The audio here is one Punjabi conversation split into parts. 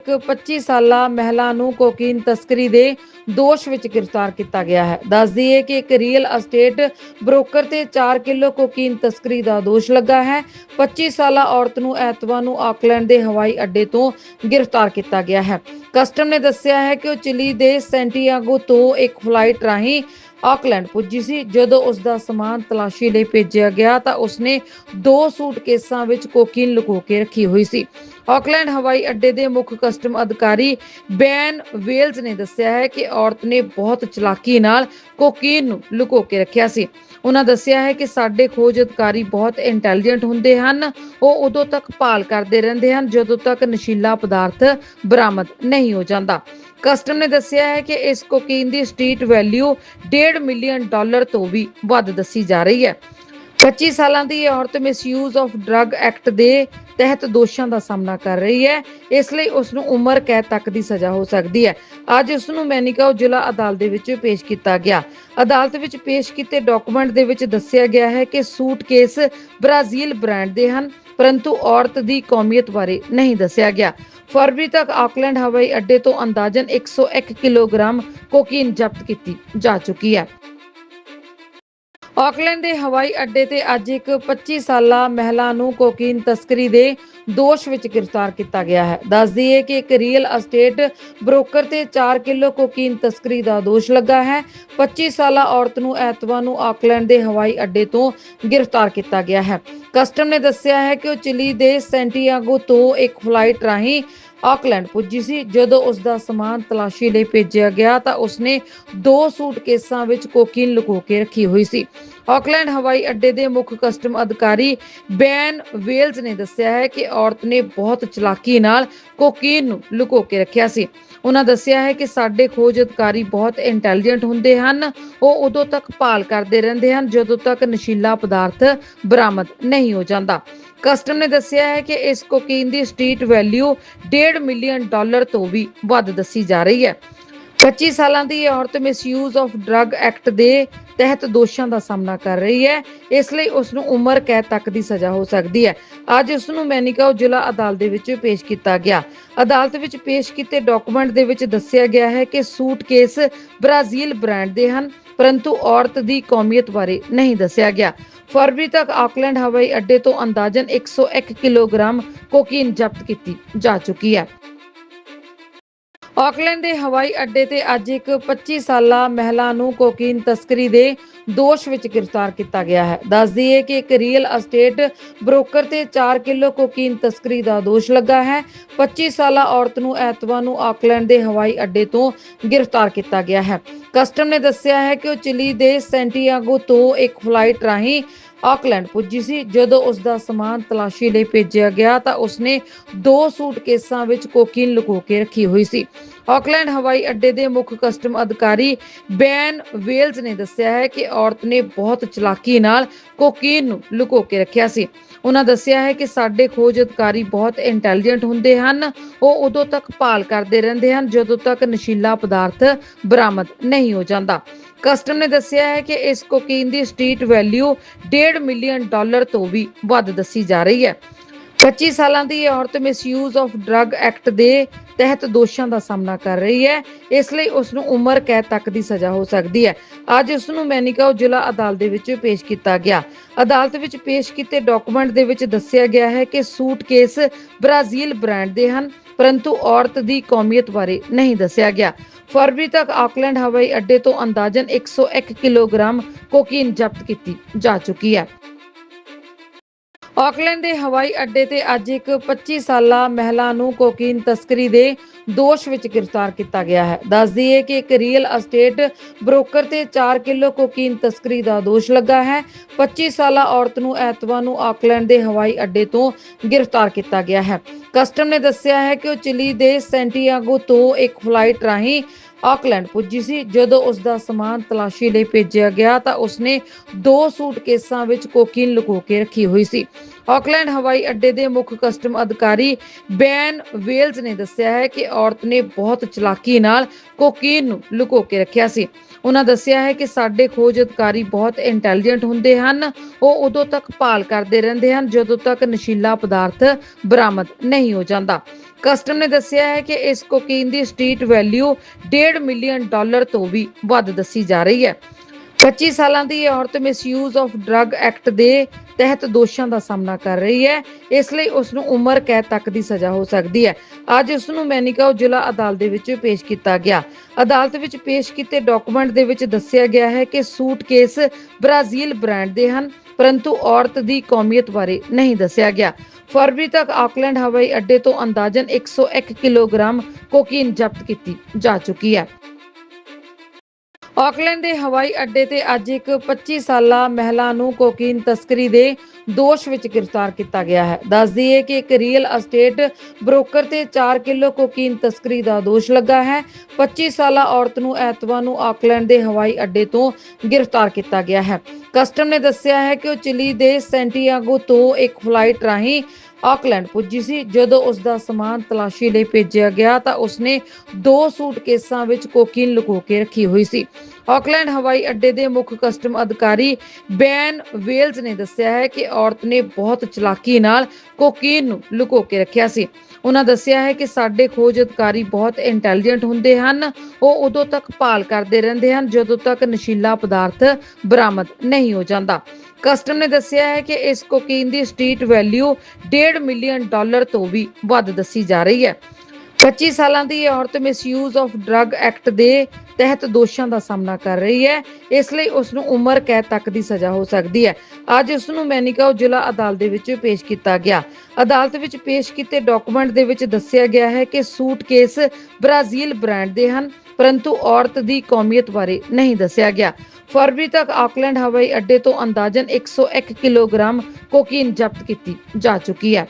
ਇੱਕ 25 ਸਾਲਾ ਮਹਿਲਾ ਨੂੰ ਕੋਕੀਨ ਤਸਕਰੀ ਦੇ ਦੋਸ਼ ਵਿੱਚ ਗ੍ਰਿਫਤਾਰ ਕੀਤਾ ਗਿਆ ਹੈ। ਦੱਸਦੀ ਹੈ ਕਿ ਇੱਕ ਰੀਅਲ ਅਸਟੇਟ ਬ੍ਰੋਕਰ ਤੇ 4 ਕਿਲੋ ਕੋਕੀਨ ਤਸਕਰੀ ਦਾ ਦੋਸ਼ ਲੱਗਾ ਹੈ। 25 ਸਾਲਾ ਔਰਤ ਨੂੰ ਐਤਵਾਰ ਨੂੰ ਆਕਲੈਂਡ ਦੇ ਹਵਾਈ ਅੱਡੇ ਤੋਂ ਗ੍ਰਿਫਤਾਰ ਕੀਤਾ ਗਿਆ ਹੈ। ਕਸਟਮ ਨੇ ਦੱਸਿਆ ਹੈ ਕਿ ਉਹ ਚਿਲੀ ਦੇ ਸੈਂਟੀਆਗੋ ਤੋਂ ਇੱਕ ਫਲਾਈਟ ਰਾਹੀਂ ਆਕਲੈਂਡ ਪੁੱਜੀ ਸੀ। ਜਦੋਂ ਉਸ ਦਾ ਸਮਾਨ ਤਲਾਸ਼ੀ ਲਈ ਭੇਜਿਆ ਗਿਆ ਤਾਂ ਉਸਨੇ ਦੋ ਸੂਟਕੇਸਾਂ ਵਿੱਚ ਕੋਕੀਨ ਲੁਕੋ ਕੇ ਰੱਖੀ ਹੋਈ ਸੀ। ਆਕਲੈਂਡ ਹਵਾਈ ਅੱਡੇ ਦੇ ਮੁੱਖ ਕਸਟਮ ਅਧਿਕਾਰੀ ਬੈਨ ਵੇਲਜ਼ ਨੇ ਦੱਸਿਆ ਹੈ ਕਿ ਔਰਤ ਨੇ ਬਹੁਤ ਚਲਾਕੀ ਨਾਲ ਕੋਕੀਨ ਨੂੰ ਲੁਕੋ ਕੇ ਰੱਖਿਆ ਸੀ। ਉਹਨਾਂ ਦੱਸਿਆ ਹੈ ਕਿ ਸਾਡੇ ਖੋਜ ਅਧਿਕਾਰੀ ਬਹੁਤ ਇੰਟੈਲੀਜੈਂਟ ਹੁੰਦੇ ਹਨ। ਉਹ ਉਦੋਂ ਤੱਕ ਭਾਲ ਕਰਦੇ ਰਹਿੰਦੇ ਹਨ ਜਦੋਂ ਤੱਕ ਨਸ਼ੀਲਾ ਪਦਾਰਥ ਬਰਾਮਦ ਨਹੀਂ ਹੋ ਜਾਂਦਾ। ਕਸਟਮ ਨੇ ਦੱਸਿਆ ਹੈ ਕਿ ਇਸ ਕੋਕੀਨ ਦੀ ਸਟਰੀਟ ਵੈਲਿਊ 1.5 ਮਿਲੀਅਨ ਡਾਲਰ ਤੋਂ ਵੀ ਵੱਧ ਦੱਸੀ ਜਾ ਰਹੀ ਹੈ। 25 ਸਾਲਾਂ ਦੀ ਇਹ ਔਰਤ ਮਿਸਯੂਜ਼ ਆਫ ਡਰੱਗ ਐਕਟ ਦੇ ਤਹਿਤ ਦੋਸ਼ਾਂ ਦਾ ਸਾਹਮਣਾ ਕਰ ਰਹੀ ਹੈ। ਇਸ ਲਈ ਉਸ ਨੂੰ ਉਮਰ ਕੈਦ ਤੱਕ ਦੀ ਸਜ਼ਾ ਹੋ ਸਕਦੀ ਹੈ। ਅੱਜ ਉਸ ਨੂੰ ਮੈਨੀਕਾਓ ਜ਼ਿਲ੍ਹਾ ਅਦਾਲਤ ਦੇ ਵਿੱਚ ਪੇਸ਼ ਕੀਤਾ ਗਿਆ। ਅਦਾਲਤ ਵਿੱਚ ਪੇਸ਼ ਕੀਤੇ ਡਾਕੂਮੈਂਟ ਦੇ ਵਿੱਚ ਦੱਸਿਆ ਗਿਆ ਹੈ ਕਿ ਸੂਟਕੇਸ ਬ੍ਰਾਜ਼ੀਲ ਬ੍ਰਾਂਡ ਦੇ ਹਨ, ਪਰੰਤੂ ਔਰਤ ਦੀ ਕੌਮੀਅਤ ਬਾਰੇ ਨਹੀਂ ਦੱਸਿਆ ਗਿਆ। ਫਰਵਰੀ ਤੱਕ ਆਕਲੈਂਡ ਹਵਾਈ ਅੱਡੇ ਤੋਂ ਅੰਦਾਜ਼ਨ 101 ਕਿਲੋਗ੍ਰਾਮ ਕੋਕੀਨ ਜ਼ਬਤ ਕੀਤੀ ਜਾ ਚੁੱਕੀ ਹੈ। ਆਕਲੈਂਡ ਦੇ ਹਵਾਈ ਅੱਡੇ ਤੇ ਅੱਜ ਇੱਕ 25 ਸਾਲਾ ਮਹਿਲਾ ਨੂੰ ਕੋਕੀਨ ਤਸਕਰੀ ਦੇ ਦੋਸ਼ ਵਿੱਚ ਗ੍ਰਿਫਤਾਰ ਕੀਤਾ ਗਿਆ ਹੈ। ਦੱਸਦੀ ਹੈ ਕਿ ਇੱਕ ਰੀਅਲ ਅਸਟੇਟ ਬ੍ਰੋਕਰ ਤੇ 4 ਕਿਲੋ ਕੋਕੀਨ ਤਸਕਰੀ ਦਾ ਦੋਸ਼ ਲੱਗਾ ਹੈ। 25 ਸਾਲਾ ਔਰਤ ਨੂੰ ਐਤਵਾਰ ਨੂੰ ਆਕਲੈਂਡ ਦੇ ਹਵਾਈ ਅੱਡੇ ਤੋਂ ਗ੍ਰਿਫਤਾਰ ਕੀਤਾ ਗਿਆ ਹੈ। ਕਸਟਮ ਨੇ ਦੱਸਿਆ ਹੈ ਕਿ ਉਹ ਚਿਲੀ ਦੇ ਸੈਂਟੀਆਗੋ ਤੋਂ ਇੱਕ ਫਲਾਈਟ ਰਾਹੀਂ ਆਕਲੈਂਡ ਪੁੱਜੀ ਸੀ। ਜਦੋਂ ਉਸ ਦਾ ਸਮਾਨ ਤਲਾਸ਼ੀ ਲਈ ਭੇਜਿਆ ਗਿਆ ਤਾਂ ਉਸਨੇ ਦੋ ਸੂਟਕੇਸਾਂ ਵਿੱਚ ਕੋਕੀਨ ਲੁਕੋ ਕੇ ਰੱਖੀ ਹੋਈ ਸੀ। ਆਕਲੈਂਡ ਹਵਾਈ ਅੱਡੇ ਦੇ ਮੁੱਖ ਕਸਟਮ ਅਧਿਕਾਰੀ ਬੈਨ ਵੇਲਜ਼ ਨੇ ਦੱਸਿਆ ਹੈ ਕਿ ਔਰਤ ਨੇ ਬਹੁਤ ਚਲਾਕੀ ਨਾਲ ਕੋਕੀਨ ਨੂੰ ਲੁਕੋ ਕੇ ਰੱਖਿਆ ਸੀ। ਉਹਨਾਂ ਦੱਸਿਆ ਹੈ ਕਿ ਸਾਡੇ ਖੋਜ ਅਧਿਕਾਰੀ ਬਹੁਤ ਇੰਟੈਲੀਜੈਂਟ ਹੁੰਦੇ ਹਨ। ਉਹ ਉਦੋਂ ਤੱਕ ਭਾਲ ਕਰਦੇ ਰਹਿੰਦੇ ਹਨ ਜਦੋਂ ਤੱਕ ਨਸ਼ੀਲਾ ਪਦਾਰਥ ਬਰਾਮਦ ਨਹੀਂ ਹੋ ਜਾਂਦਾ। ਕਸਟਮ ਨੇ ਦੱਸਿਆ ਹੈ ਕਿ ਇਸ ਕੋਕੀਨ ਦੀ ਸਟਰੀਟ ਵੈਲਿਊ 1.5 ਮਿਲੀਅਨ ਡਾਲਰ ਤੋਂ ਵੀ ਵੱਧ ਦੱਸੀ ਜਾ ਰਹੀ ਹੈ। 25 ਸਾਲਾਂ ਦੀ ਇਹ ਔਰਤ ਮਿਸਯੂਜ਼ ਆਫ ਡਰੱਗ ਐਕਟ ਦੇ ਤਹਿਤ ਦੋਸ਼ਾਂ ਦਾ ਸਾਹਮਣਾ ਕਰ ਰਹੀ ਹੈ। ਇਸ ਲਈ ਉਸ ਨੂੰ ਉਮਰ ਕੈਦ ਤੱਕ ਦੀ ਸਜ਼ਾ ਹੋ ਸਕਦੀ ਹੈ। ਅੱਜ ਉਸ ਨੂੰ ਮੈਨੀਕਾਓ ਜ਼ਿਲ੍ਹਾ ਅਦਾਲਤ ਦੇ ਵਿੱਚ ਪੇਸ਼ ਕੀਤਾ ਗਿਆ। ਅਦਾਲਤ ਵਿੱਚ ਪੇਸ਼ ਕੀਤੇ ਡਾਕੂਮੈਂਟ ਦੇ ਵਿੱਚ ਦੱਸਿਆ ਗਿਆ ਹੈ ਕਿ ਸੂਟਕੇਸ ਬ੍ਰਾਜ਼ੀਲ ਬ੍ਰਾਂਡ ਦੇ ਹਨ, ਪਰੰਤੂ ਔਰਤ ਦੀ ਕੌਮੀਅਤ ਬਾਰੇ ਨਹੀਂ ਦੱਸਿਆ ਗਿਆ। ਫਰਵਰੀ ਤੱਕ ਆਕਲੈਂਡ ਹਵਾਈ ਅੱਡੇ ਤੋਂ ਅੰਦਾਜ਼ਨ 101 ਕਿਲੋਗ੍ਰਾਮ ਕੋਕੀਨ ਜ਼ਬਤ ਕੀਤੀ ਜਾ ਚੁੱਕੀ ਹੈ। ਆਕਲੈਂਡ ਦੇ ਹਵਾਈ ਅੱਡੇ ਤੇ ਅੱਜ ਇੱਕ 25 ਸਾਲਾ ਮਹਿਲਾ ਨੂੰ ਕੋਕੀਨ ਤਸਕਰੀ ਦੇ ਦੋਸ਼ ਵਿੱਚ ਗ੍ਰਿਫਤਾਰ ਕੀਤਾ ਗਿਆ ਹੈ। ਦੱਸਦੀ ਹੈ ਕਿ ਇੱਕ ਰੀਅਲ ਅਸਟੇਟ ਬ੍ਰੋਕਰ ਤੇ 4 ਕਿਲੋ ਕੋਕੀਨ ਤਸਕਰੀ ਦਾ ਦੋਸ਼ ਲੱਗਾ ਹੈ। 25 ਸਾਲਾ ਔਰਤ ਨੂੰ ਐਤਵਾਰ ਨੂੰ ਆਕਲੈਂਡ ਦੇ ਹਵਾਈ ਅੱਡੇ ਤੋਂ ਗ੍ਰਿਫਤਾਰ ਕੀਤਾ ਗਿਆ ਹੈ। ਕਸਟਮ ਨੇ ਦੱਸਿਆ ਹੈ ਕਿ ਉਹ ਚਿਲੀ ਦੇ ਸੈਂਟੀਆਗੋ ਤੋਂ ਇੱਕ ਫਲਾਈਟ ਰਾਹੀਂ ਆਕਲੈਂਡ ਪੁੱਜੀ ਸੀ। ਜਦੋਂ ਉਸ ਦਾ ਸਮਾਨ ਤਲਾਸ਼ੀ ਲਈ ਭੇਜਿਆ ਗਿਆ ਤਾਂ ਉਸਨੇ ਦੋ ਸੂਟਕੇਸਾਂ ਵਿੱਚ ਕੋਕੀਨ ਲੁਕੋ ਕੇ ਰੱਖੀ ਹੋਈ ਸੀ। ਆਕਲੈਂਡ ਹਵਾਈ ਅੱਡੇ ਦੇ ਮੁੱਖ ਕਸਟਮ ਅਧਿਕਾਰੀ ਬੈਨ ਵੇਲਜ਼ ਨੇ ਦੱਸਿਆ ਹੈ ਕਿ ਔਰਤ ਨੇ ਬਹੁਤ ਚਲਾਕੀ ਨਾਲ ਕੋਕੀਨ ਨੂੰ ਲੁਕੋ ਕੇ ਰੱਖਿਆ ਸੀ। ਉਹਨਾਂ ਦੱਸਿਆ ਹੈ ਕਿ ਸਾਡੇ ਖੋਜ ਅਧਿਕਾਰੀ ਬਹੁਤ ਇੰਟੈਲੀਜੈਂਟ ਹੁੰਦੇ ਹਨ। ਉਹ ਉਦੋਂ ਤੱਕ ਭਾਲ ਕਰਦੇ ਰਹਿੰਦੇ ਹਨ, ਜਦੋਂ ਤੱਕ ਨਸ਼ੀਲਾ ਪਦਾਰਥ ਬਰਾਮਦ ਨਹੀਂ ਹੋ ਜਾਂਦਾ। ਕਸਟਮ ਨੇ ਦੱਸਿਆ ਹੈ ਕਿ ਇਸ ਕੋਕੀਨ ਦੀ ਸਟਰੀਟ ਵੈਲਿਊ 1.5 ਮਿਲੀਅਨ ਡਾਲਰ ਤੋਂ ਵੀ ਵੱਧ ਦੱਸੀ ਜਾ ਰਹੀ ਹੈ। 25 ਸਾਲਾਂ ਦੀ ਇਹ ਔਰਤ ਮਿਸਯੂਜ਼ ਆਫ ਡਰੱਗ ਐਕਟ ਦੇ ਤਹਿਤ ਦੋਸ਼ਾਂ ਦਾ ਸਾਹਮਣਾ ਕਰ ਰਹੀ ਹੈ। ਇਸ ਲਈ ਉਸ ਨੂੰ ਉਮਰ ਕੈਦ ਤੱਕ ਦੀ ਸਜ਼ਾ ਹੋ ਸਕਦੀ ਹੈ। ਅੱਜ ਉਸ ਨੂੰ ਮੈਨੀਕਾਓ ਜ਼ਿਲ੍ਹਾ ਅਦਾਲਤ ਦੇ ਵਿੱਚ ਪੇਸ਼ ਕੀਤਾ ਗਿਆ। ਅਦਾਲਤ ਵਿੱਚ ਪੇਸ਼ ਕੀਤੇ ਡਾਕੂਮੈਂਟ ਦੇ ਵਿੱਚ ਦੱਸਿਆ ਗਿਆ ਹੈ ਕਿ ਸੂਟਕੇਸ ਬ੍ਰਾਜ਼ੀਲ ਬ੍ਰਾਂਡ ਦੇ ਹਨ, ਪਰੰਤੂ ਔਰਤ ਦੀ ਕੌਮੀਅਤ ਬਾਰੇ ਨਹੀਂ ਦੱਸਿਆ ਗਿਆ। ਫਰਵਰੀ ਤੱਕ ਆਕਲੈਂਡ ਹਵਾਈ ਅੱਡੇ ਤੋਂ ਅੰਦਾਜ਼ਨ 101 ਕਿਲੋਗ੍ਰਾਮ ਕੋਕੀਨ ਜ਼ਬਤ ਕੀਤੀ ਜਾ ਚੁੱਕੀ ਹੈ। ਆਕਲੈਂਡ ਦੇ ਹਵਾਈ ਅੱਡੇ ਤੇ ਅੱਜ ਇੱਕ 25 ਸਾਲਾ ਮਹਿਲਾ ਨੂੰ ਕੋਕੀਨ ਤਸਕਰੀ ਦੇ ਦੋਸ਼ ਵਿੱਚ ਗ੍ਰਿਫਤਾਰ ਕੀਤਾ ਗਿਆ ਹੈ। ਦੱਸਦੀ ਹੈ ਕਿ ਇੱਕ ਰੀਅਲ ਅਸਟੇਟ ਬ੍ਰੋਕਰ ਤੇ 4 ਕਿਲੋ ਕੋਕੀਨ ਤਸਕਰੀ ਦਾ ਦੋਸ਼ ਲੱਗਾ ਹੈ। 25 ਸਾਲਾ ਔਰਤ ਨੂੰ ਐਤਵਾਰ ਨੂੰ ਆਕਲੈਂਡ ਦੇ ਹਵਾਈ ਅੱਡੇ ਤੋਂ ਗ੍ਰਿਫਤਾਰ ਕੀਤਾ ਗਿਆ ਹੈ। ਕਸਟਮ ਨੇ ਦੱਸਿਆ ਹੈ ਕਿ ਉਹ ਚਿਲੀ ਦੇ ਸੈਂਟੀਆਗੋ ਤੋਂ ਇੱਕ ਫਲਾਈਟ ਰਾਹੀਂ ਆਕਲੈਂਡ ਪੁੱਜੀ ਸੀ। ਜਦੋਂ ਉਸ ਦਾ ਸਮਾਨ ਤਲਾਸ਼ੀ ਲਈ ਭੇਜਿਆ ਗਿਆ ਤਾਂ ਉਸਨੇ ਦੋ ਸੂਟਕੇਸਾਂ ਵਿੱਚ ਕੋਕੀਨ ਲੁਕੋ ਕੇ ਰੱਖੀ ਹੋਈ ਸੀ। ਆਕਲੈਂਡ ਹਵਾਈ ਅੱਡੇ ਦੇ ਮੁੱਖ ਕਸਟਮ ਅਧਿਕਾਰੀ ਬੈਨ ਵੇਲਜ਼ ਨੇ ਦੱਸਿਆ ਹੈ ਕਿ ਔਰਤ ਨੇ ਬਹੁਤ ਚਲਾਕੀ ਨਾਲ ਕੋਕੀਨ ਨੂੰ ਲੁਕੋ ਕੇ ਰੱਖਿਆ ਸੀ। ਉਹਨਾਂ ਦੱਸਿਆ ਹੈ ਕਿ ਸਾਡੇ ਖੋਜ ਅਧਿਕਾਰੀ ਬਹੁਤ ਇੰਟੈਲੀਜੈਂਟ ਹੁੰਦੇ ਹਨ। ਉਹ ਉਦੋਂ ਤੱਕ ਭਾਲ ਕਰਦੇ ਰਹਿੰਦੇ ਹਨ ਜਦੋਂ ਤੱਕ ਨਸ਼ੀਲਾ ਪਦਾਰਥ ਬਰਾਮਦ ਨਹੀਂ ਹੋ ਜਾਂਦਾ। ਕਸਟਮ ਨੇ ਦੱਸਿਆ ਹੈ ਕਿ ਇਸ ਕੋਕੀਨ ਦੀ ਸਟਰੀਟ ਵੈਲਿਊ 1.5 ਮਿਲੀਅਨ ਡਾਲਰ ਤੋਂ ਵੀ ਵੱਧ ਦੱਸੀ ਜਾ ਰਹੀ ਹੈ। 25 ਸਾਲਾਂ ਦੀ ਇਹ ਔਰਤ ਮਿਸਯੂਜ਼ ਆਫ ਡਰੱਗ ਐਕਟ ਦੇ ਤਹਿਤ ਦੋਸ਼ਾਂ ਦਾ ਸਾਹਮਣਾ ਕਰ ਰਹੀ ਹੈ। ਇਸ ਲਈ ਉਸ ਨੂੰ ਉਮਰ ਕੈਦ ਤੱਕ ਦੀ ਸਜ਼ਾ ਹੋ ਸਕਦੀ ਹੈ। ਅੱਜ ਉਸ ਨੂੰ ਮੈਨੀਕਾਓ ਜ਼ਿਲ੍ਹਾ ਅਦਾਲਤ ਦੇ ਵਿੱਚ ਪੇਸ਼ ਕੀਤਾ ਗਿਆ। ਅਦਾਲਤ ਵਿੱਚ ਪੇਸ਼ ਕੀਤੇ ਡਾਕੂਮੈਂਟ ਦੇ ਵਿੱਚ ਦੱਸਿਆ ਗਿਆ ਹੈ ਕਿ ਸੂਟਕੇਸ ਬ੍ਰਾਜ਼ੀਲ ਬ੍ਰਾਂਡ ਦੇ ਹਨ। ਪਰੰਤੂ ਔਰਤ ਦੀ ਕੌਮੀਅਤ ਬਾਰੇ ਨਹੀਂ ਦੱਸਿਆ ਗਿਆ। ਫਰਵਰੀ ਤੱਕ ਆਕਲੈਂਡ ਹਵਾਈ ਅੱਡੇ ਤੋਂ ਅੰਦਾਜ਼ਨ 101 ਕਿਲੋਗ੍ਰਾਮ ਕੋਕੀਨ ਜ਼ਬਤ ਕੀਤੀ ਜਾ ਚੁੱਕੀ ਹੈ। ਆਕਲੈਂਡ ਦੇ ਹਵਾਈ ਅੱਡੇ ਤੇ ਅੱਜ ਇੱਕ 25 ਸਾਲਾ ਮਹਿਲਾ ਨੂੰ ਕੋਕੀਨ ਤਸਕਰੀ ਦੇ ਦੋਸ਼ ਵਿੱਚ ਗ੍ਰਿਫਤਾਰ ਕੀਤਾ ਗਿਆ ਹੈ। ਦੱਸ ਦਈਏ ਕਿ ਇੱਕ ਰੀਅਲ ਅਸਟੇਟ ਬ੍ਰੋਕਰ ਤੇ 4 ਕਿਲੋ ਕੋਕੀਨ ਤਸਕਰੀ ਦਾ ਦੋਸ਼ ਲੱਗਾ ਹੈ। 25 ਸਾਲਾ ਔਰਤ ਨੂੰ ਐਤਵਾਰ ਨੂੰ ਆਕਲੈਂਡ ਦੇ ਹਵਾਈ ਅੱਡੇ ਤੋਂ ਗ੍ਰਿਫਤਾਰ ਕੀਤਾ ਗਿਆ ਹੈ। ਕਸਟਮ ਨੇ ਦੱਸਿਆ ਹੈ ਕਿ ਉਹ ਚਿਲੀ ਦੇ ਸੈਂਟੀਆਗੋ ਤੋਂ ਇੱਕ ਫਲਾਈਟ ਰਾਹੀਂ ਆਕਲੈਂਡ ਪੁੱਜੀ ਸੀ। ਜਦੋਂ ਉਸ ਦਾ ਸਮਾਨ ਤਲਾਸ਼ੀ ਲਈ ਭੇਜਿਆ ਗਿਆ ਤਾਂ ਉਸਨੇ ਦੋ ਸੂਟਕੇਸਾਂ ਵਿੱਚ ਕੋਕੀਨ ਲੁਕੋ ਕੇ ਰੱਖੀ ਹੋਈ ਸੀ। ਆਕਲੈਂਡ ਹਵਾਈ ਅੱਡੇ ਦੇ ਮੁੱਖ ਕਸਟਮ ਅਧਿਕਾਰੀ ਬੈਨ ਵੇਲਜ਼ ਨੇ ਦੱਸਿਆ ਹੈ ਕਿ ਔਰਤ ਨੇ ਬਹੁਤ ਚਲਾਕੀ ਨਾਲ ਕੋਕੀਨ ਨੂੰ ਲੁਕੋ ਕੇ ਰੱਖਿਆ ਸੀ। ਉਹਨਾਂ ਦੱਸਿਆ ਹੈ ਕਿ ਸਾਡੇ ਖੋਜ ਅਧਿਕਾਰੀ ਬਹੁਤ ਇੰਟੈਲੀਜੈਂਟ ਹੁੰਦੇ ਹਨ। ਉਹ ਉਦੋਂ ਤੱਕ ਭਾਲ ਕਰਦੇ ਰਹਿੰਦੇ ਹਨ ਜਦੋਂ ਤੱਕ ਨਸ਼ੀਲਾ ਪਦਾਰਥ ਬਰਾਮਦ ਨਹੀਂ ਹੋ ਜਾਂਦਾ। ਕਸਟਮ ਨੇ ਦੱਸਿਆ ਹੈ ਕਿ ਇਸ ਕੋਕੀਨ ਦੀ ਸਟਰੀਟ ਵੈਲਿਊ 1.5 ਮਿਲੀਅਨ ਡਾਲਰ ਤੋਂ ਵੀ ਵੱਧ ਦੱਸੀ ਜਾ ਰਹੀ ਹੈ। 25 ਸਾਲਾਂ ਦੀ ਇਹ ਔਰਤ ਮਿਸਯੂਜ਼ ਆਫ ਡਰੱਗ ਐਕਟ ਦੇ ਤਹਿਤ ਦੋਸ਼ਾਂ ਦਾ ਸਾਹਮਣਾ ਕਰ ਰਹੀ ਹੈ। ਇਸ ਲਈ ਉਸ ਨੂੰ ਉਮਰ ਕੈਦ ਤੱਕ ਦੀ ਸਜ਼ਾ ਹੋ ਸਕਦੀ ਹੈ। ਅੱਜ ਉਸ ਨੂੰ ਮੈਨੀਕਾਓ ਜ਼ਿਲ੍ਹਾ ਅਦਾਲਤ ਦੇ ਵਿੱਚ ਪੇਸ਼ ਕੀਤਾ ਗਿਆ। ਅਦਾਲਤ ਵਿੱਚ ਪੇਸ਼ ਕੀਤੇ ਡਾਕੂਮੈਂਟ ਦੇ ਵਿੱਚ ਦੱਸਿਆ ਗਿਆ ਹੈ ਕਿ ਸੂਟਕੇਸ ਬ੍ਰਾਜ਼ੀਲ ਬ੍ਰਾਂਡ ਦੇ ਹਨ, ਪਰੰਤੂ ਔਰਤ ਦੀ ਕੌਮੀਅਤ ਬਾਰੇ ਨਹੀਂ ਦੱਸਿਆ ਗਿਆ। ਫਰਵਰੀ ਤੱਕ ਆਕਲੈਂਡ ਹਵਾਈ ਅੱਡੇ ਤੋਂ ਅੰਦਾਜ਼ਨ 101 ਕਿਲੋਗ੍ਰਾਮ ਕੋਕੀਨ ਜ਼ਬਤ ਕੀਤੀ ਜਾ ਚੁੱਕੀ ਹੈ।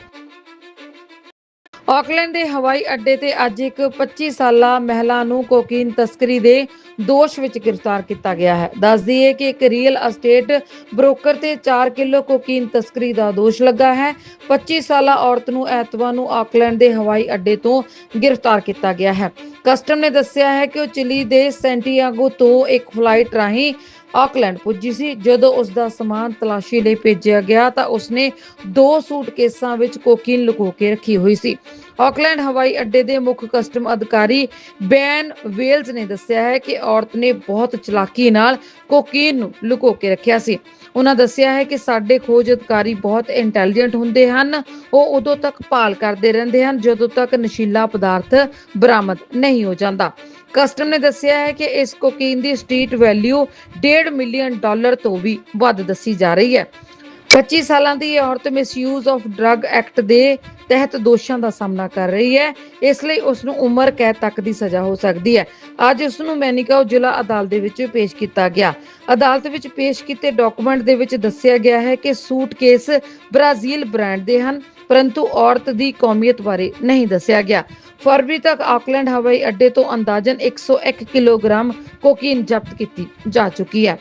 ਆਕਲੈਂਡ ਦੇ ਹਵਾਈ ਅੱਡੇ ਤੇ ਅੱਜ ਇੱਕ 25 ਸਾਲਾ ਮਹਿਲਾ ਨੂੰ ਕੋਕੀਨ ਤਸਕਰੀ ਦੇ ਦੋਸ਼ ਵਿੱਚ ਗ੍ਰਿਫਤਾਰ ਕੀਤਾ ਗਿਆ ਹੈ। ਦੱਸ ਦਈਏ ਕਿ ਇੱਕ ਰੀਅਲ ਅਸਟੇਟ ਬ੍ਰੋਕਰ ਤੇ 4 ਕਿਲੋ ਕੋਕੀਨ ਤਸਕਰੀ ਦਾ ਦੋਸ਼ ਲੱਗਾ ਹੈ। 25 ਸਾਲਾ ਔਰਤ ਨੂੰ ਐਤਵਾਰ ਨੂੰ ਆਕਲੈਂਡ ਦੇ ਹਵਾਈ ਅੱਡੇ ਤੋਂ ਗ੍ਰਿਫਤਾਰ ਕੀਤਾ ਗਿਆ ਹੈ। ਕਸਟਮ ਨੇ ਦੱਸਿਆ ਹੈ ਕਿ ਉਹ ਚਿਲੀ ਦੇ ਸੈਂਟੀਆਗੋ ਤੋਂ ਇੱਕ ਫਲਾਈਟ ਰਾਹੀਂ ਆਕਲੈਂਡ ਪੁੱਜੀ ਸੀ। ਜਦੋਂ ਉਸ ਦਾ ਸਮਾਨ ਤਲਾਸ਼ੀ ਲਈ ਭੇਜਿਆ ਗਿਆ ਤਾਂ ਉਸਨੇ ਦੋ ਸੂਟਕੇਸਾਂ ਵਿੱਚ ਕੋਕੀਨ ਲੁਕੋ ਕੇ ਰੱਖੀ ਹੋਈ ਸੀ। ਆਕਲੈਂਡ ਹਵਾਈ ਅੱਡੇ ਦੇ ਮੁੱਖ ਕਸਟਮ ਅਧਿਕਾਰੀ ਬੈਨ ਵੇਲਜ਼ ਨੇ ਦੱਸਿਆ ਹੈ ਕਿ ਔਰਤ ਨੇ ਬਹੁਤ ਚਲਾਕੀ ਨਾਲ ਕੋਕੀਨ ਨੂੰ ਲੁਕੋ ਕੇ ਰੱਖਿਆ ਸੀ। ਉਹਨਾਂ ਦੱਸਿਆ ਹੈ ਕਿ ਸਾਡੇ ਖੋਜ ਅਧਿਕਾਰੀ ਬਹੁਤ ਇੰਟੈਲੀਜੈਂਟ ਹੁੰਦੇ ਹਨ। ਉਹ ਉਦੋਂ ਤੱਕ ਭਾਲ ਕਰਦੇ ਰਹਿੰਦੇ ਹਨ ਜਦੋਂ ਤੱਕ ਨਸ਼ੀਲਾ ਪਦਾਰਥ ਬਰਾਮਦ ਨਹੀਂ ਹੋ ਜਾਂਦਾ। ਕਸਟਮ ਨੇ ਦੱਸਿਆ ਹੈ ਕਿ ਇਸ ਕੋਕੀਨ ਦੀ ਸਟਰੀਟ ਵੈਲਿਊ 1.5 ਮਿਲੀਅਨ ਡਾਲਰ ਤੋਂ ਵੀ ਵੱਧ ਦੱਸੀ ਜਾ ਰਹੀ ਹੈ। 25 ਸਾਲਾਂ ਦੀ ਇਹ ਔਰਤ ਮਿਸਯੂਜ਼ ਆਫ ਡਰੱਗ ਐਕਟ ਦੇ ਤਹਿਤ ਦੋਸ਼ਾਂ ਦਾ ਸਾਹਮਣਾ ਕਰ ਰਹੀ ਹੈ। ਇਸ ਲਈ ਉਸ ਨੂੰ ਉਮਰ ਕੈਦ ਤੱਕ ਦੀ ਸਜ਼ਾ ਹੋ ਸਕਦੀ ਹੈ। ਅੱਜ ਉਸ ਨੂੰ ਮੈਨੀਕਾਓ ਜ਼ਿਲ੍ਹਾ ਅਦਾਲਤ ਦੇ ਵਿੱਚ ਪੇਸ਼ ਕੀਤਾ ਗਿਆ। ਅਦਾਲਤ ਵਿੱਚ ਪੇਸ਼ ਕੀਤੇ ਡਾਕੂਮੈਂਟ ਦੇ ਵਿੱਚ ਦੱਸਿਆ ਗਿਆ ਹੈ ਕਿ ਸੂਟਕੇਸ ਬ੍ਰਾਜ਼ੀਲ ਬ੍ਰਾਂਡ ਦੇ ਹਨ, ਪਰੰਤੂ ਔਰਤ ਦੀ ਕੌਮੀਅਤ ਬਾਰੇ ਨਹੀਂ ਦੱਸਿਆ ਗਿਆ। ਫਰਵਰੀ ਤੱਕ ਆਕਲੈਂਡ ਹਵਾਈ ਅੱਡੇ ਤੋਂ ਅੰਦਾਜ਼ਨ 101 ਕਿਲੋਗ੍ਰਾਮ ਕੋਕੀਨ ਜ਼ਬਤ ਕੀਤੀ ਜਾ ਚੁੱਕੀ ਹੈ।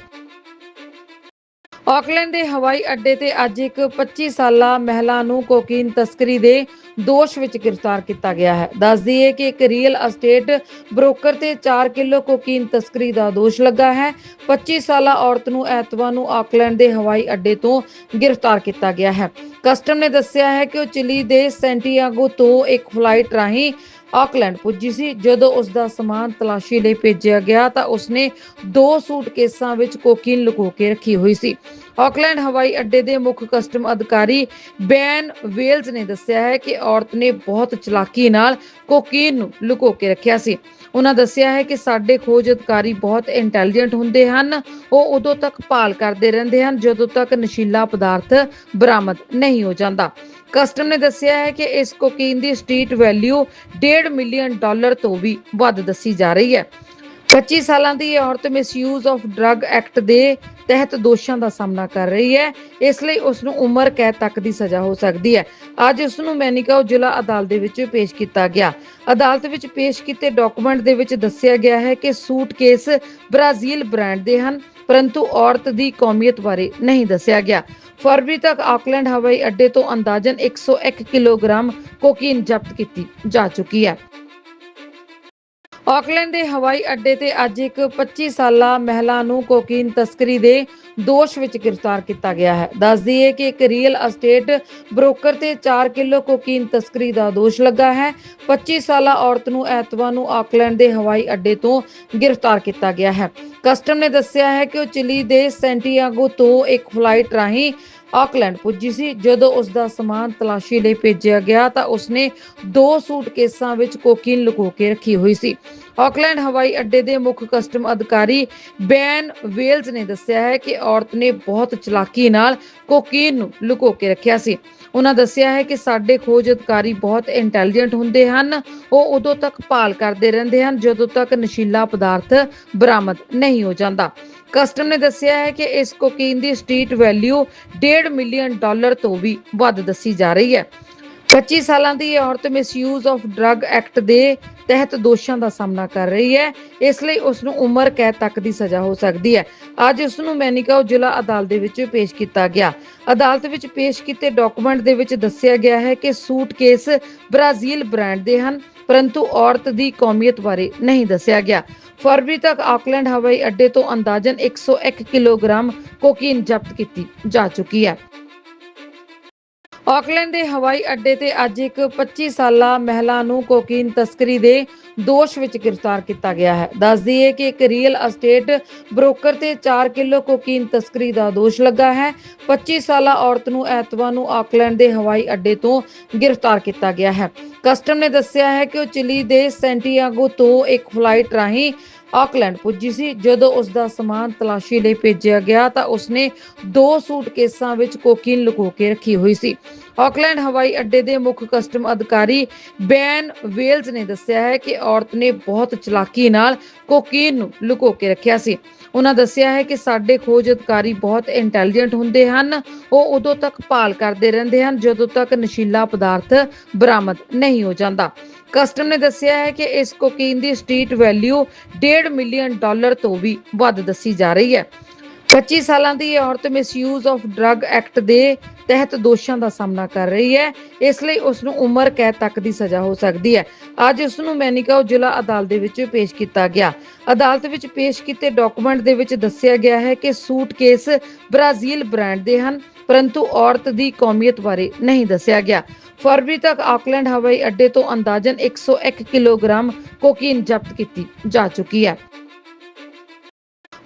ਆਕਲੈਂਡ ਦੇ ਹਵਾਈ ਅੱਡੇ ਤੇ ਅੱਜ ਇੱਕ 25 ਸਾਲਾ ਮਹਿਲਾ ਨੂੰ ਕੋਕੀਨ ਤਸਕਰੀ ਦੇ ਦੋਸ਼ ਵਿੱਚ ਗ੍ਰਿਫਤਾਰ ਕੀਤਾ ਗਿਆ ਹੈ। ਦੱਸ ਦਈਏ ਕਿ ਇੱਕ ਰੀਅਲ ਅਸਟੇਟ ਬ੍ਰੋਕਰ ਤੇ 4 ਕਿਲੋ ਕੋਕੀਨ ਤਸਕਰੀ ਦਾ ਦੋਸ਼ ਲੱਗਾ ਹੈ। 25 ਸਾਲਾ ਔਰਤ ਨੂੰ ਐਤਵਾਰ ਨੂੰ ਆਕਲੈਂਡ ਦੇ ਹਵਾਈ ਅੱਡੇ ਤੋਂ ਗ੍ਰਿਫਤਾਰ ਕੀਤਾ ਗਿਆ ਹੈ। ਕਸਟਮ ਨੇ ਦੱਸਿਆ ਹੈ ਕਿ ਉਹ ਚਿਲੀ ਦੇ ਸੈਂਟੀਆਗੋ ਤੋਂ ਇੱਕ ਫਲਾਈਟ ਰਾਹੀਂ ਆਕਲੈਂਡ ਪੁੱਜੀ ਸੀ। ਜਦੋਂ ਉਸ ਦਾ ਸਮਾਨ ਤਲਾਸ਼ੀ ਲਈ ਭੇਜਿਆ ਗਿਆ ਤਾਂ ਉਸਨੇ ਦੋ ਸੂਟਕੇਸਾਂ ਵਿੱਚ ਕੋਕੀਨ ਲੁਕੋ ਕੇ ਰੱਖੀ ਹੋਈ ਸੀ। ਆਕਲੈਂਡ ਹਵਾਈ ਅੱਡੇ ਦੇ ਮੁੱਖ ਕਸਟਮ ਅਧਿਕਾਰੀ ਬੈਨ ਵੇਲਜ਼ ਨੇ ਦੱਸਿਆ ਹੈ ਕਿ ਔਰਤ ਨੇ ਬਹੁਤ ਚਲਾਕੀ ਨਾਲ ਕੋਕੀਨ ਨੂੰ ਲੁਕੋ ਕੇ ਰੱਖਿਆ ਸੀ। ਉਹਨਾਂ ਦੱਸਿਆ ਹੈ ਕਿ ਸਾਡੇ ਖੋਜ ਅਧਿਕਾਰੀ ਬਹੁਤ ਇੰਟੈਲੀਜੈਂਟ ਹੁੰਦੇ ਹਨ। ਉਹ ਉਦੋਂ ਤੱਕ ਭਾਲ ਕਰਦੇ ਰਹਿੰਦੇ ਹਨ, ਜਦੋਂ ਤੱਕ ਨਸ਼ੀਲਾ ਪਦਾਰਥ ਬਰਾਮਦ ਨਹੀਂ ਹੋ ਜਾਂਦਾ। ਕਸਟਮ ਨੇ ਦੱਸਿਆ ਹੈ ਕਿ ਇਸ ਕੋਕੀਨ ਦੀ ਸਟਰੀਟ ਵੈਲਿਊ 1.5 ਮਿਲੀਅਨ ਡਾਲਰ ਤੋਂ ਵੀ ਵੱਧ ਦੱਸੀ ਜਾ ਰਹੀ ਹੈ। 25 ਸਾਲਾਂ ਦੀ ਇਹ ਔਰਤ ਮਿਸਯੂਜ਼ ਆਫ ਡਰੱਗ ਐਕਟ ਦੇ ਤਹਿਤ ਦੋਸ਼ਾਂ ਦਾ ਸਾਹਮਣਾ ਕਰ ਰਹੀ ਹੈ। ਇਸ ਲਈ ਉਸ ਨੂੰ ਉਮਰ ਕੈਦ ਤੱਕ ਦੀ ਸਜ਼ਾ ਹੋ ਸਕਦੀ ਹੈ। ਅੱਜ ਉਸ ਨੂੰ ਮੈਨੀਕਾਓ ਜ਼ਿਲ੍ਹਾ ਅਦਾਲਤ ਦੇ ਵਿੱਚ ਪੇਸ਼ ਕੀਤਾ ਗਿਆ। ਅਦਾਲਤ ਵਿੱਚ ਪੇਸ਼ ਕੀਤੇ ਡਾਕੂਮੈਂਟ ਦੇ ਵਿੱਚ ਦੱਸਿਆ ਗਿਆ ਹੈ ਕਿ ਸੂਟਕੇਸ ਬ੍ਰਾਜ਼ੀਲ ਬ੍ਰਾਂਡ ਦੇ ਹਨ, ਪਰੰਤੂ ਔਰਤ ਦੀ ਕੌਮੀਅਤ ਬਾਰੇ ਨਹੀਂ ਦੱਸਿਆ ਗਿਆ। ਫਰਵਰੀ ਤੱਕ ਆਕਲੈਂਡ ਹਵਾਈ ਅੱਡੇ ਤੋਂ ਅੰਦਾਜ਼ਨ 101 ਕਿਲੋਗ੍ਰਾਮ ਕੋਕੀਨ ਜ਼ਬਤ ਕੀਤੀ ਜਾ ਚੁੱਕੀ ਹੈ। ਆਕਲੈਂਡ ਦੇ ਹਵਾਈ ਅੱਡੇ ਤੇ ਅੱਜ ਇੱਕ 25 ਸਾਲਾ ਮਹਿਲਾ ਨੂੰ ਕੋਕੀਨ ਤਸਕਰੀ ਦੇ ਦੋਸ਼ ਵਿੱਚ ਗ੍ਰਿਫਤਾਰ ਕੀਤਾ ਗਿਆ ਹੈ। ਦੱਸ ਦਈਏ ਕਿ ਇੱਕ ਰੀਅਲ ਅਸਟੇਟ ਬ੍ਰੋਕਰ ਤੇ 4 ਕਿਲੋ ਕੋਕੀਨ ਤਸਕਰੀ ਦਾ ਦੋਸ਼ ਲੱਗਾ ਹੈ। 25 ਸਾਲਾ ਔਰਤ ਨੂੰ ਐਤਵਾਰ ਨੂੰ ਆਕਲੈਂਡ ਦੇ ਹਵਾਈ ਅੱਡੇ ਤੋਂ ਗ੍ਰਿਫਤਾਰ ਕੀਤਾ ਗਿਆ ਹੈ। ਕਸਟਮ ਨੇ ਦੱਸਿਆ ਹੈ ਕਿ ਉਹ ਚਿਲੀ ਦੇ ਸੈਂਟੀਆਗੋ ਤੋਂ ਇੱਕ ਫਲਾਈਟ ਰਾਹੀਂ ਆਕਲੈਂਡ ਪੁੱਜੀ ਸੀ। ਜਦੋਂ ਉਸ ਦਾ ਸਮਾਨ ਤਲਾਸ਼ੀ ਲਈ ਭੇਜਿਆ ਗਿਆ ਤਾਂ ਉਸਨੇ ਦੋ ਸੂਟਕੇਸਾਂ ਵਿੱਚ ਕੋਕੀਨ ਲੁਕੋ ਕੇ ਰੱਖੀ ਹੋਈ ਸੀ। ਆਕਲੈਂਡ ਹਵਾਈ ਅੱਡੇ ਦੇ ਮੁੱਖ ਕਸਟਮ ਅਧਿਕਾਰੀ ਬੈਨ ਵੇਲਜ਼ ਨੇ ਦੱਸਿਆ ਹੈ ਕਿ ਔਰਤ ਨੇ ਬਹੁਤ ਚਲਾਕੀ ਨਾਲ ਕੋਕੀਨ ਨੂੰ ਲੁਕੋ ਕੇ ਰੱਖਿਆ ਸੀ। ਉਹਨਾਂ ਦੱਸਿਆ ਹੈ ਕਿ ਸਾਡੇ ਖੋਜ ਅਧਿਕਾਰੀ ਬਹੁਤ ਇੰਟੈਲੀਜੈਂਟ ਹੁੰਦੇ ਹਨ। ਉਹ ਉਦੋਂ ਤੱਕ ਭਾਲ ਕਰਦੇ ਰਹਿੰਦੇ ਹਨ, ਜਦੋਂ ਤੱਕ ਨਸ਼ੀਲਾ ਪਦਾਰਥ ਬਰਾਮਦ ਨਹੀਂ ਹੋ ਜਾਂਦਾ। ਕਸਟਮ ਨੇ ਦੱਸਿਆ ਹੈ ਕਿ ਇਸ ਕੋਕੀਨ ਦੀ ਸਟਰੀਟ ਵੈਲਿਊ 1.5 ਮਿਲੀਅਨ ਡਾਲਰ ਤੋਂ ਵੀ ਵੱਧ ਦੱਸੀ ਜਾ ਰਹੀ ਹੈ। 25 ਸਾਲਾਂ ਦੀ ਇਹ ਔਰਤ ਮਿਸਯੂਜ਼ ਆਫ ਡਰੱਗ ਐਕਟ ਦੇ ਤਹਿਤ ਦੋਸ਼ਾਂ ਦਾ ਸਾਹਮਣਾ ਕਰ ਰਹੀ ਹੈ। ਇਸ ਲਈ ਉਸ ਨੂੰ ਉਮਰ ਕੈਦ ਤੱਕ ਦੀ ਸਜ਼ਾ ਹੋ ਸਕਦੀ ਹੈ। ਅੱਜ ਉਸ ਨੂੰ ਮੈਨੀਕਾਓ ਜ਼ਿਲ੍ਹਾ ਅਦਾਲਤ ਦੇ ਵਿੱਚ ਪੇਸ਼ ਕੀਤਾ ਗਿਆ। ਅਦਾਲਤ ਵਿੱਚ ਪੇਸ਼ ਕੀਤੇ ਡਾਕੂਮੈਂਟ ਦੇ ਵਿੱਚ ਦੱਸਿਆ ਗਿਆ ਹੈ ਕਿ ਸੂਟਕੇਸ ਬ੍ਰਾਜ਼ੀਲ ਬ੍ਰਾਂਡ ਦੇ ਹਨ, ਪਰੰਤੂ ਔਰਤ ਦੀ ਕੌਮੀਅਤ ਬਾਰੇ ਨਹੀਂ ਦੱਸਿਆ ਗਿਆ। ਫਰਵਰੀ ਤੱਕ ਆਕਲੈਂਡ ਹਵਾਈ ਅੱਡੇ ਤੋਂ ਅੰਦਾਜ਼ਨ 101 ਕਿਲੋਗ੍ਰਾਮ ਕੋਕੀਨ ਜ਼ਬਤ ਕੀਤੀ ਜਾ ਚੁੱਕੀ ਹੈ। ਆਕਲੈਂਡ ਦੇ ਹਵਾਈ ਅੱਡੇ ਤੇ ਅੱਜ ਇੱਕ 25 ਸਾਲਾ ਮਹਿਲਾ ਨੂੰ ਕੋਕੀਨ ਤਸਕਰੀ ਦੇ ਦੋਸ਼ ਵਿੱਚ ਗ੍ਰਿਫਤਾਰ ਕੀਤਾ ਗਿਆ ਹੈ। ਦੱਸ ਦਈਏ ਕਿ ਇੱਕ ਰੀਅਲ ਅਸਟੇਟ ਬ੍ਰੋਕਰ ਤੇ 4 ਕਿਲੋ ਕੋਕੀਨ ਤਸਕਰੀ ਦਾ ਦੋਸ਼ ਲੱਗਾ ਹੈ। 25 ਸਾਲਾ ਔਰਤ ਨੂੰ ਐਤਵਾਰ ਨੂੰ ਆਕਲੈਂਡ ਦੇ ਹਵਾਈ ਅੱਡੇ ਤੋਂ ਗ੍ਰਿਫਤਾਰ ਕੀਤਾ ਗਿਆ ਹੈ। ਕਸਟਮ ਨੇ ਦੱਸਿਆ ਹੈ ਕਿ ਉਹ ਚਿਲੀ ਦੇ ਸੈਂਟੀਆਗੋ ਤੋਂ ਇੱਕ ਫਲਾਈਟ ਰਾਹੀਂ ਆਕਲੈਂਡ ਪੁੱਜੀ ਸੀ। ਜਦੋਂ ਉਸ ਦਾ ਸਮਾਨ ਤਲਾਸ਼ੀ ਲਈ ਭੇਜਿਆ ਗਿਆ ਤਾਂ ਉਸਨੇ ਦੋ ਸੂਟਕੇਸਾਂ ਵਿੱਚ ਕੋਕੀਨ ਲੁਕੋ ਕੇ ਰੱਖੀ ਹੋਈ ਸੀ। ਆਕਲੈਂਡ ਹਵਾਈ ਅੱਡੇ ਦੇ ਮੁੱਖ ਕਸਟਮ ਅਧਿਕਾਰੀ ਬੈਨ ਵੇਲਜ਼ ਨੇ ਦੱਸਿਆ ਹੈ ਕਿ ਔਰਤ ਨੇ ਬਹੁਤ ਚਲਾਕੀ ਨਾਲ ਕੋਕੀਨ ਨੂੰ ਲੁਕੋ ਕੇ ਰੱਖਿਆ ਸੀ। ਉਹਨਾਂ ਦੱਸਿਆ ਹੈ ਕਿ ਸਾਡੇ ਖੋਜ ਅਧਿਕਾਰੀ ਬਹੁਤ ਇੰਟੈਲੀਜੈਂਟ ਹੁੰਦੇ ਹਨ। ਉਹ ਉਦੋਂ ਤੱਕ ਭਾਲ ਕਰਦੇ ਰਹਿੰਦੇ ਹਨ ਜਦੋਂ ਤੱਕ ਨਸ਼ੀਲਾ ਪਦਾਰਥ ਬਰਾਮਦ ਨਹੀਂ ਹੋ ਜਾਂਦਾ। ਕਸਟਮ ਨੇ ਦੱਸਿਆ ਹੈ ਕਿ ਇਸ ਕੋਕੀਨ ਦੀ ਸਟਰੀਟ ਵੈਲਿਊ 1.5 ਮਿਲੀਅਨ ਡਾਲਰ ਤੋਂ ਵੀ ਵੱਧ ਦੱਸੀ ਜਾ ਰਹੀ ਹੈ। 25 ਸਾਲਾਂ ਦੀ ਇਹ ਔਰਤ ਮਿਸਯੂਜ਼ ਆਫ ਡਰੱਗ ਐਕਟ ਦੇ ਤਹਿਤ ਦੋਸ਼ਾਂ ਦਾ ਸਾਹਮਣਾ ਕਰ ਰਹੀ ਹੈ। ਇਸ ਲਈ ਉਸ ਨੂੰ ਉਮਰ ਕੈਦ ਤੱਕ ਦੀ ਸਜ਼ਾ ਹੋ ਸਕਦੀ ਹੈ। ਅੱਜ ਉਸ ਨੂੰ ਮੈਨੀਕਾਓ ਜ਼ਿਲ੍ਹਾ ਅਦਾਲਤ ਦੇ ਵਿੱਚ ਪੇਸ਼ ਕੀਤਾ ਗਿਆ। ਅਦਾਲਤ ਵਿੱਚ ਪੇਸ਼ ਕੀਤੇ ਡਾਕੂਮੈਂਟ ਦੇ ਵਿੱਚ ਦੱਸਿਆ ਗਿਆ ਹੈ ਕਿ ਸੂਟਕੇਸ ਬ੍ਰਾਜ਼ੀਲ ਬ੍ਰਾਂਡ ਦੇ ਹਨ। ਪਰੰਤੂ ਔਰਤ ਦੀ ਕੌਮੀਅਤ ਬਾਰੇ ਨਹੀਂ ਦੱਸਿਆ ਗਿਆ। ਫਰਵਰੀ ਤੱਕ ਆਕਲੈਂਡ ਹਵਾਈ ਅੱਡੇ ਤੋਂ ਅੰਦਾਜ਼ਨ 101 ਕਿਲੋਗ੍ਰਾਮ ਕੋਕੀਨ ਜ਼ਬਤ ਕੀਤੀ ਜਾ ਚੁੱਕੀ ਹੈ।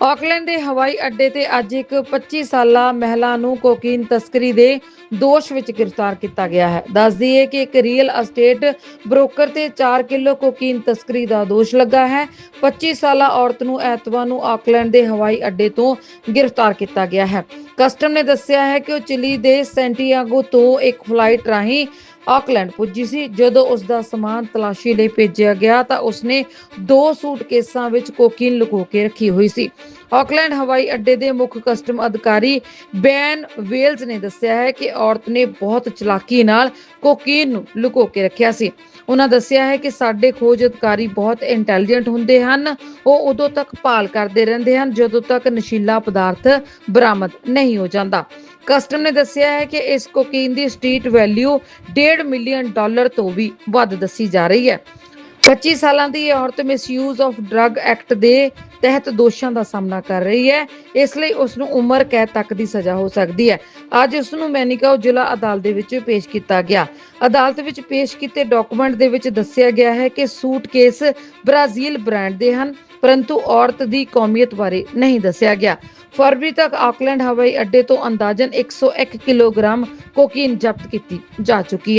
ਆਕਲੈਂਡ ਦੇ ਹਵਾਈ ਅੱਡੇ ਤੇ ਅੱਜ ਇੱਕ 25 ਸਾਲਾ ਮਹਿਲਾ ਨੂੰ ਕੋਕੀਨ ਤਸਕਰੀ ਦੇ ਦੋਸ਼ ਵਿੱਚ ਗ੍ਰਿਫਤਾਰ ਕੀਤਾ ਗਿਆ ਹੈ। ਦੱਸ ਦਈਏ ਕਿ ਇੱਕ ਰੀਅਲ ਅਸਟੇਟ ਬ੍ਰੋਕਰ ਤੇ 4 ਕਿਲੋ ਕੋਕੀਨ ਤਸਕਰੀ ਦਾ ਦੋਸ਼ ਲੱਗਾ ਹੈ। 25 ਸਾਲਾ ਔਰਤ ਨੂੰ ਐਤਵਾਰ ਨੂੰ ਆਕਲੈਂਡ ਦੇ ਹਵਾਈ ਅੱਡੇ ਤੋਂ ਗ੍ਰਿਫਤਾਰ ਕੀਤਾ ਗਿਆ ਹੈ। ਕਸਟਮ ਨੇ ਦੱਸਿਆ ਹੈ ਕਿ ਉਹ ਚਿਲੀ ਦੇ ਸੈਂਟੀਆਗੋ ਤੋਂ ਇੱਕ ਫਲਾਈਟ ਰਾਹੀਂ ਆਕਲੈਂਡ ਪੁੱਜੀ ਸੀ। ਜਦੋਂ ਉਸ ਦਾ ਸਮਾਨ ਤਲਾਸ਼ੀ ਲਈ ਭੇਜਿਆ ਗਿਆ ਤਾਂ ਉਸਨੇ ਦੋ ਸੂਟਕੇਸਾਂ ਵਿੱਚ ਕੋਕੀਨ ਲੁਕੋ ਕੇ ਰੱਖੀ ਹੋਈ ਸੀ। ਆਕਲੈਂਡ ਹਵਾਈ ਅੱਡੇ ਦੇ ਮੁੱਖ ਕਸਟਮ ਅਧਿਕਾਰੀ ਬੈਨ ਵੇਲਜ਼ ਨੇ ਦੱਸਿਆ ਹੈ ਕਿ ਔਰਤ ਨੇ ਬਹੁਤ ਚਲਾਕੀ ਨਾਲ ਕੋਕੀਨ ਨੂੰ ਲੁਕੋ ਕੇ ਰੱਖਿਆ ਸੀ। ਉਹਨਾਂ ਦੱਸਿਆ ਹੈ ਕਿ ਸਾਡੇ ਖੋਜ ਅਧਿਕਾਰੀ ਬਹੁਤ ਇੰਟੈਲੀਜੈਂਟ ਹੁੰਦੇ ਹਨ। ਉਹ ਉਦੋਂ ਤੱਕ ਭਾਲ ਕਰਦੇ ਰਹਿੰਦੇ ਹਨ ਜਦੋਂ ਤੱਕ ਨਸ਼ੀਲਾ ਪਦਾਰਥ ਬਰਾਮਦ ਨਹੀਂ ਹੋ ਜਾਂਦਾ। ਕਸਟਮ ਨੇ ਦੱਸਿਆ ਹੈ ਕਿ ਇਸ ਕੋਕੀਨ ਦੀ ਸਟਰੀਟ ਵੈਲਿਊ 1.5 ਮਿਲੀਅਨ ਡਾਲਰ ਤੋਂ ਵੀ ਵੱਧ ਦੱਸੀ ਜਾ ਰਹੀ ਹੈ। 25 ਸਾਲਾਂ ਦੀ ਇਹ ਔਰਤ ਮਿਸਯੂਜ਼ ਆਫ ਡਰੱਗ ਐਕਟ ਦੇ ਤਹਿਤ ਦੋਸ਼ਾਂ ਦਾ ਸਾਹਮਣਾ ਕਰ ਰਹੀ ਹੈ। ਇਸ ਲਈ ਉਸ ਨੂੰ ਉਮਰ ਕੈਦ ਤੱਕ ਦੀ ਸਜ਼ਾ ਹੋ ਸਕਦੀ ਹੈ। ਅੱਜ ਉਸ ਨੂੰ ਮੈਨੀਕਾਓ ਜ਼ਿਲ੍ਹਾ ਅਦਾਲਤ ਦੇ ਵਿੱਚ ਪੇਸ਼ ਕੀਤਾ ਗਿਆ। ਅਦਾਲਤ ਵਿੱਚ ਪੇਸ਼ ਕੀਤੇ ਡਾਕੂਮੈਂਟ ਦੇ ਵਿੱਚ ਦੱਸਿਆ ਗਿਆ ਹੈ ਕਿ ਸੂਟਕੇਸ ਬ੍ਰਾਜ਼ੀਲ ਬ੍ਰਾਂਡ ਦੇ ਹਨ, ਪਰੰਤੂ ਔਰਤ ਦੀ ਕੌਮੀਅਤ ਬਾਰੇ ਨਹੀਂ ਦੱਸਿਆ ਗਿਆ। ਫਰਵਰੀ ਤੱਕ ਆਕਲੈਂਡ ਹਵਾਈ ਅੱਡੇ ਤੋਂ ਅੰਦਾਜ਼ਨ 101 ਕਿਲੋਗ੍ਰਾਮ ਕੋਕੀਨ ਜ਼ਬਤ ਕੀਤੀ ਜਾ ਚੁੱਕੀ ਹੈ।